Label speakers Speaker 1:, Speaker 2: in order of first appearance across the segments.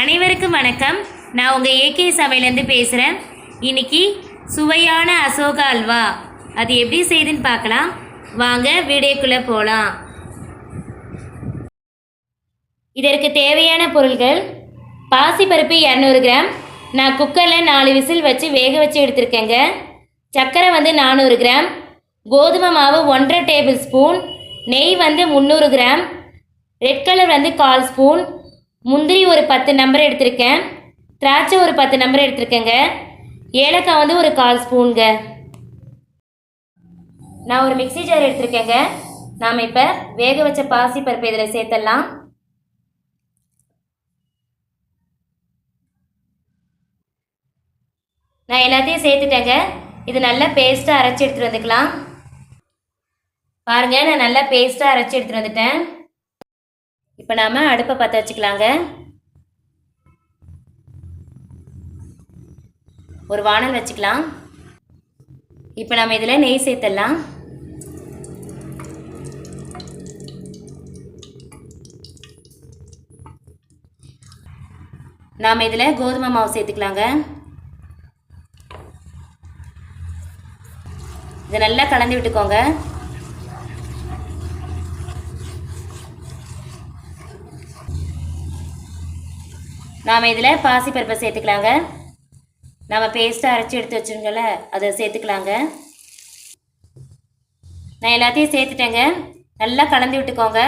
Speaker 1: அனைவருக்கும் வணக்கம். நான் உங்கள் ஏகே சமையலேருந்து பேசுகிறேன் இன்னைக்கு சுவையான அசோகா அல்வா. அது எப்படி செய்யுதுன்னு பார்க்கலாம். வாங்க வீடியோக்குள்ளே போகலாம் இதற்கு தேவையான பொருள்கள் பாசிப்பருப்பு இரநூறு கிராம். நான் குக்கரில் நாலு விசில் வச்சு வேக வச்சு எடுத்திருக்கேங்க. சர்க்கரை வந்து நானூறு கிராம். கோதுமை மாவு ஒன்றரை டேபிள் ஸ்பூன். நெய் வந்து முந்நூறு கிராம். ரெட் கலர் வந்து கால் ஸ்பூன். முந்திரி ஒரு பத்து நம்பர் எடுத்திருக்கேன். திராட்சை ஒரு பத்து நம்பர் எடுத்திருக்கேங்க. ஏலக்காய் வந்து ஒரு கால் ஸ்பூனுங்க. நான் ஒரு மிக்ஸி ஜார் எடுத்திருக்கேங்க. நாம் இப்போ வேக வச்ச பாசி பருப்பு இதில் சேர்த்துடலாம் நான் எல்லாத்தையும் சேர்த்துட்டேங்க. இது நல்லா பேஸ்ட்டாக அரைச்சி எடுத்துகிட்டு வந்துக்கலாம். பாருங்கள் நான் நல்லா பேஸ்ட்டாக அரைச்சி எடுத்துகிட்டு வந்துட்டேன். இப்போ நாம் அடுப்பை பற்ற வச்சுக்கலாங்க. ஒரு வானல் வச்சுக்கலாம். இப்போ நம்ம இதில் நெய் சேர்த்துடலாம். நாம் இதில் கோதுமை மாவு சேர்த்துக்கலாங்க. இதை நல்லா கலந்து விட்டுக்கோங்க. நாம் இதில் பாசிப்பருப்பை சேர்த்துக்கலாங்க. நாம் பேஸ்ட்டாக அரைச்சி எடுத்து வச்சுருங்கள அதை சேர்த்துக்கலாங்க. நான் எல்லாத்தையும் சேர்த்துட்டேங்க. நல்லா கலந்து விட்டுக்கோங்க.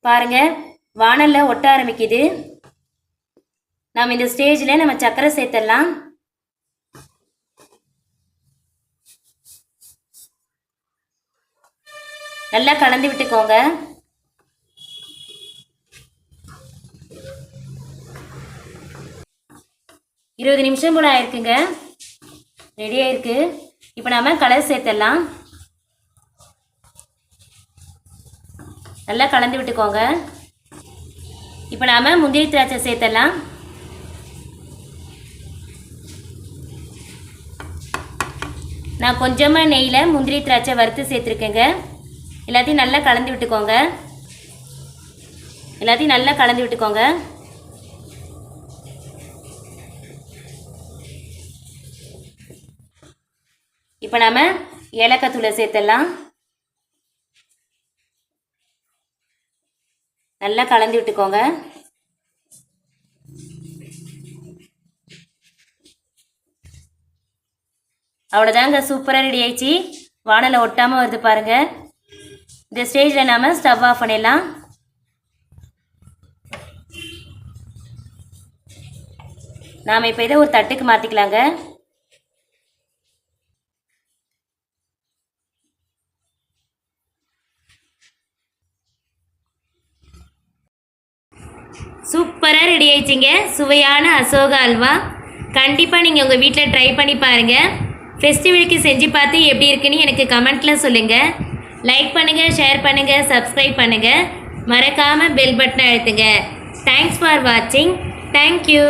Speaker 1: பாருங்க வானலில் ஒட்ட ஆரம்பிக்குது. நாம் இந்த ஸ்டேஜில் நம்ம சர்க்கரை சேர்த்துடலாம் நல்லா கலந்து விட்டுக்கோங்க. இருபது நிமிஷம் போல் ஆயிருக்குங்க. ரெடி ஆயிருக்கு. இப்போ நாம கலர் சேர்த்துடலாம் நல்லா கலந்து விட்டுக்கோங்க. இப்போ நாம முந்திரி திராட்சை சேர்த்துடலாம் நான் கொஞ்சமாக நெய்யில் முந்திரி திராட்சை வறுத்து சேர்த்துருக்கேங்க. எல்லாத்தையும் நல்லா கலந்து விட்டுக்கோங்க. எல்லாத்தையும் நல்லா கலந்து விட்டுக்கோங்க. இப்போ நாம் ஏலக்காய் தூளை சேர்த்துடலாம். நல்லா கலந்து விட்டுக்கோங்க. அவ்வளோதாங்க சூப்பராக ரெடி ஆயிடுச்சு. வானலை ஒட்டாமல் வருது பாருங்கள் இந்த ஸ்டேஜில் நாம ஸ்டவ் ஆஃப் பண்ணிடலாம். நாம் இப்போ இதை ஒரு தட்டுக்கு மாற்றிக்கலாங்க சூப்பராக ரெடி ஆயிடுச்சிங்க. சுவையான அசோக அல்வா. கண்டிப்பாக நீங்கள் உங்கள் வீட்டில் ட்ரை பண்ணி பாருங்கள் ஃபெஸ்டிவலுக்கு செஞ்சு பார்த்து எப்படி இருக்குன்னு எனக்கு கமெண்ட்டில் சொல்லுங்கள் லைக் பண்ணுங்கள் ஷேர் பண்ணுங்கள் சப்ஸ்கிரைப் பண்ணுங்கள் மறக்காமல் பெல் பட்டனை அழுத்துங்க. தேங்க்ஸ் ஃபார் வாட்சிங் தேங்க்யூ